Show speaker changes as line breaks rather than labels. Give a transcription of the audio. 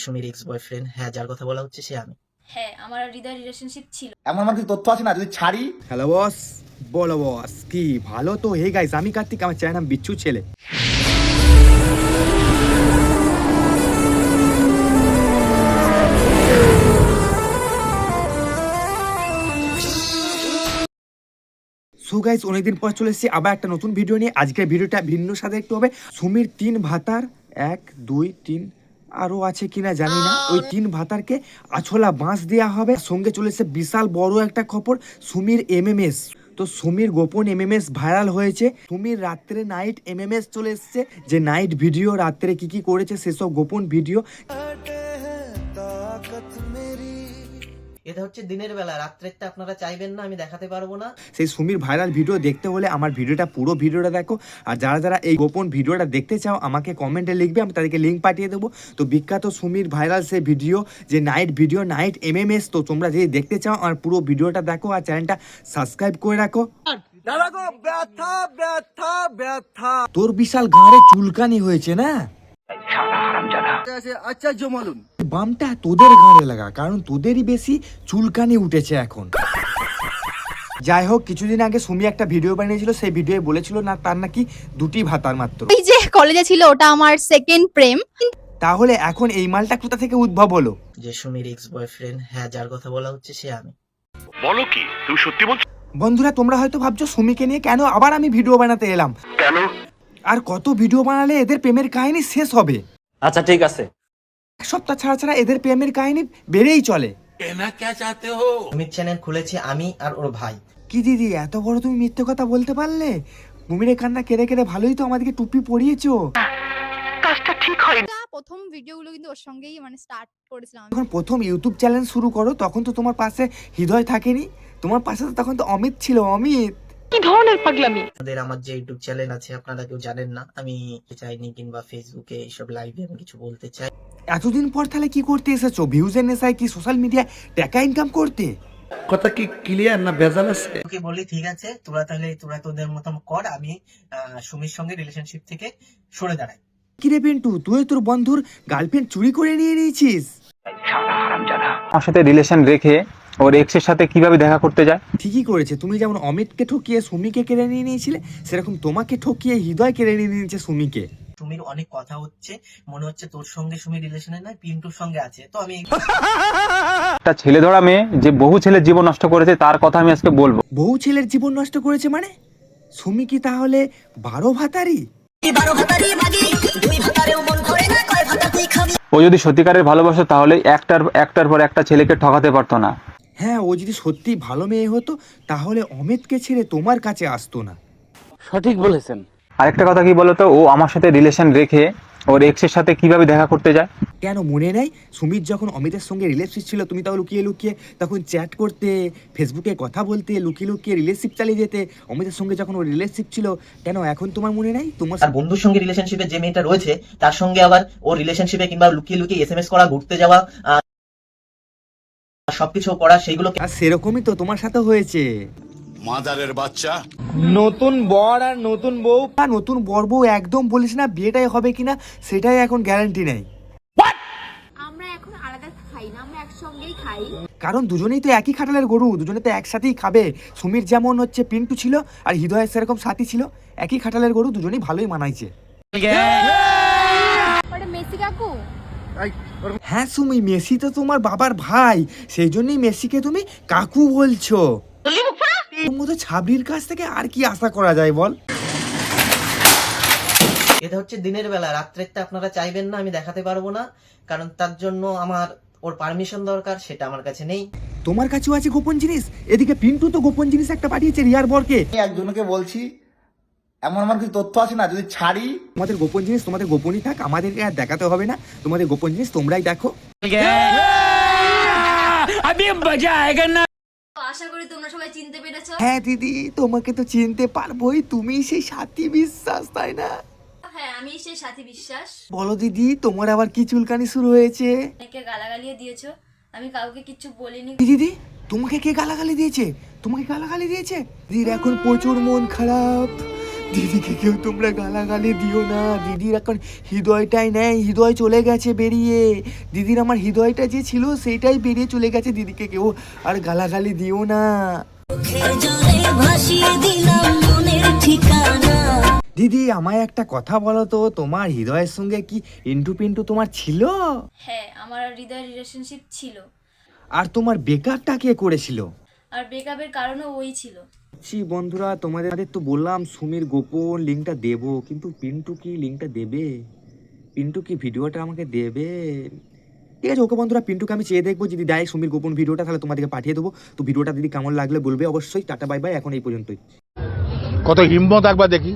সুমির ex boyfriend হ্যাঁ যার কথা বলা হচ্ছে সে আমি।
হ্যাঁ আমার হৃদয় রিলেশনশিপ ছিল।
এমন আমার কিছু তথ্য আছে না? যদি ছাড়ি।
হ্যালো বস বলো বস কি ভালো তো? হে গাইস আমি কার্তিক আমার চ্যানেল নাম বিচ্ছু ছেলে। সো গাইস অনেকদিন পর চলে এসেছি আবার একটা নতুন ভিডিও নিয়ে। আজকের ভিডিওটা ভিন্ন সাথে একটু হবে। সুমির তিন ভাতার এক দুই তিন আরও আছে কিনা জানি না। ওই তিন ভাতারকে আছলা বাঁশ দেওয়া হবে। সঙ্গে চলেছে বিশাল বড় একটা খবর, সুমির এমএমএস। তো সুমির গোপন এমএমএস ভাইরাল হয়েছে। সুমির রাত্রে নাইট এমএমএস চলে এসছে। যে নাইট ভিডিও রাত্রে কি কি করেছে, সেসব গোপন ভিডিও
এটা হচ্ছে দিনের বেলা রাত্রেরটা আপনারা চাইবেন না আমি দেখাতে পারব না।
সেই সুমির ভাইরাল ভিডিও দেখতে হলে আমার ভিডিওটা পুরো ভিডিওটা দেখো। আর যারা যারা এই গোপন ভিডিওটা দেখতে চাও আমাকে কমেন্টে লিখবে আমি তাদেরকে লিঙ্ক পাঠিয়ে দেবো। তো বিখ্যাত সুমির ভাইরাল সে ভিডিও যে নাইট ভিডিও নাইট এমএমএস তো তোমরা যদি দেখতে চাও আমার পুরো ভিডিওটা দেখো আর চ্যানেলটা সাবস্ক্রাইব করে রাখো। তোর বিশাল ঘাড়ে চুলকানি হয়েছে না? বামটা তোদের ঘাড়ে লাগা কারণ তোদেরই বেশি চুলকানি উঠেছে এখন। যাই হোক কিছুদিন আগে সুমি একটা ভিডিও বানিয়েছিল সেই ভিডিও বলেছিল না তার নাকি দুটি ভাতার মাত্র।
এই যে কলেজে ছিল ওটা আমার সেকেন্ড প্রেম
তাহলে এখন এই মালটা কোথা থেকে উদ্ভব হলো?
যে সুমির এক্স বয়ফ্রেন্ড হ্যাঁ যার কথা বলা হচ্ছে সে আমি।
বলো কি তুমি সত্যি বলছো?
বন্ধুরা তোমরা হয়তো ভাবছ সুমিকে নিয়ে কেন আবার আমি ভিডিও বানাতে এলাম।
কেন?
আর কত ভিডিও বানালে এদের প্রেমের কাহিনী শেষ হবে?
আচ্ছা ঠিক আছে।
সপ্তাহ ছাড়া ছাড়া এদের প্রেমের কাহিনী বেড়েই চলে।
সুমির চ্যানেল খুলেছি আমি আর ওর ভাই।
কি দিদি এত বড় তুমি মিথ্যে কথা বলতে পারলে? মুমিরে কান্না কেড়ে কেড়ে ভালোই তো আমাদেরকে টুপি পরিয়েছো।
তা প্রথম ভিডিওগুলো কিন্তু ওর সঙ্গেই মানে স্টার্ট করেছিলাম।
যখন প্রথম ইউটিউব চ্যানেল শুরু করো তখন তো তোমার পাশে হৃদয় থাকেনি। তোমার পাশে তো তখন তো অমিত ছিল অমিত।
আমাদের আমার যে ইউটিউব চ্যানেল আছে আপনারা কেউ জানেন না আমি চাইনি কিংবা ফেসবুকে এইসব লাইভে আমি কিছু বলতে চাই।
এতদিন পর তাহলে কি করতে এসেছ? ভিউজের নেশায় কি সোশ্যাল মিডিয়ায় টাকা ইনকাম করতে?
কথা কি ক্লিয়ার না ভেজাল আছে?
ওকে বলি ঠিক আছে তোরা তাহলে তোরা তোদের মতন কর আমি আহ, সুমির সঙ্গে রিলেশনশিপ থেকে সরে দাঁড়াই।
কিরে পেন্টু তুই তোর বন্ধুর গার্লফ্রেন্ড চুরি করে নিয়ে নিয়েছিস?
আমার সাথে রিলেশন রেখে ওর এক্সের সাথে কীভাবে দেখা করতে যায়?
ঠিকই করেছে। তুমি যেমন অমিতকে ঠকিয়ে সুমিকে কেড়ে নিয়ে নিয়েছিলে সেরকম তোমাকে ঠকিয়ে হৃদয় কেড়ে নিয়ে নিয়েছে সুমিকে।
সুমির অনেক কথা হচ্ছে মনে হচ্ছে তোর সঙ্গে সুমির রিলেশনে নয় পিন্টুর সঙ্গে আছে। তো আমি
একটা ছেলে ধরা মেয়ে যে বহু ছেলের জীবন নষ্ট করেছে তার কথা আমি আজকে বলব।
বহু ছেলের জীবন নষ্ট করেছে মানে? সুমি কি তাহলে বারো ভাতারি?
ও যদি সত্যিকারের ভালোবাসো তাহলে একটার একটার পর একটা ছেলেকে ঠকাতে পারতো না।
হ্যাঁ ও যদি সত্যি ভালো মেয়ে হতো তাহলে অমিতকে ছেড়ে তোমার কাছে আসতো না। সঠিক বলেছেন।
আরেকটা কথা কি বলতো? ও আমার সাথে রিলেশন রেখে ওর এক্সের সাথে কীভাবে দেখা করতে যায়?
কেন মনে নেই? সুমিত যখন অমিতের সঙ্গে রিলেশনশিপ ছিল তুমি তাও লুকিয়ে লুকিয়ে তখন চ্যাট করতে ফেসবুকে কথা বলতে লুকিয়ে লুকিয়ে রিলেশনশিপ চালিয়ে যেতে অমিতের সঙ্গে যখন ওর রিলেশনশিপ ছিল কেন এখন তোমার মনে নাই? তোমার
তার বন্ধুর সঙ্গে রিলেশনশিপে যে মেয়েটা রয়েছে তার সঙ্গে আবার ওর রিলেশনশিপে কিংবা লুকিয়ে লুকিয়ে এসএমএস করা ঘুরতে যাওয়া সবকিছু করা সেইগুলো
আর সেরকমই তো তোমার সাথে হয়েছে।
মাদারের বাচ্চা?
নতুন বর আর নতুন বউ। আর নতুন বর বউ একদম বলিস না বিয়েটাই হবে কিনা সেটাই এখন গ্যারান্টি নেই।
আমরা এখন আলাদা খাই না আমরা একসঙ্গেই খাই।
কারণ দুজনেই তো একই খাটালের গরু দুজনে তো একসাথেই খাবে। সুমির যেমন হচ্ছে পিন্টু ছিল আর হৃদয়ের সেরকম সাথী ছিল একই খাটালের গরু দুজনেই ভালোই মানাইছে।
মেসি কাকু?
হ্যাঁ সুমি মেসি তো তোমার বাবার ভাই। সেই জন্যই মেসিকে তুমি কাকু বলছো। তোর মতো ছাবড়ির কাছ থেকে আর কি আশা করা যায় বল?
এটা হচ্ছে দিনের বেলা রাত্রেরটা আপনারা চাইবেন না আমি দেখাতে পারব না কারণ তার জন্য আমার ওর পারমিশন দরকার সেটা আমার কাছে নেই।
তোমার কাছেও আছে গোপন জিনিস? এদিকে পিন্টু তো গোপন জিনিস একটা পাঠিয়েছে রিয়ার বরকে।
একজনকে বলছি এমন আমার কিছু তথ্য আছে না যদি ছাড়ি।
তোমাদের গোপন জিনিস তোমাদের গোপনই থাক আমাদেরকে আর দেখাতে হবে না। তোমাদের গোপন জিনিস তোমরাই দেখো।
আশা করি তোমরা সবাই চিনতে পেরেছ।
হ্যাঁ দিদি তোমাকে তো চিনতে পারবোই তুমি সেই সাথী বিশ্বাস তাই না?
হ্যাঁ আমি সেই সাথী বিশ্বাস।
বলো দিদি তোমার আবার কি চুলকানি শুরু হয়েছে?
অনেকে গালাগালিও দিয়েছ। আমি কাউকে কিচ্ছু বলিনি।
দিদি তোমাকে কে গালাগালি দিয়েছে? তোমাকে গালাগালি দিয়েছে? দিদির এখন প্রচুর মন খারাপ। দিদিকে কেউ তোমরা গালাগালি দিও না। দিদির এখন হৃদয়টাই নেই হৃদয় চলে গেছে বেরিয়ে। দিদির আমার হৃদয়টা যে ছিল সেটাই বেরিয়ে চলে গেছে দিদিকে কেউ আর গালাগালি দিও না।
জলে ভাসিয়ে দিলাম মনের ঠিকানা।
দিদি আমায় একটা কথা বলো তো তোমার হৃদয়ের সঙ্গে কি ইন্টু পিন্টু তোমার ছিল?
হ্যাঁ আমার হৃদয় রিলেশনশিপ ছিল।
আর তোমার বেকারটা কে করেছিল?
আর ব্রেকআপের কারণও ওই ছিল।
জি বন্ধুরা, তোমাদের তো বললাম সুমির গোপন লিঙ্কটা দেব, কিন্তু পিন্টু কি লিঙ্কটা দেবে? পিন্টু কি ভিডিওটা আমাকে দেবে? ঠিক আছে, ওকে বন্ধুরা, পিন্টুকে আমি চেয়ে দেখব, যদি দেয় সুমির গোপন ভিডিওটা, তাহলে তোমাদেরকে পাঠিয়ে দেবো। তো ভিডিওটা যদি কেমন লাগলে বলবে অবশ্যই, টাটা, বাই বাই, এখন এই পর্যন্তই।
কত হিম্মত একবার দেখি।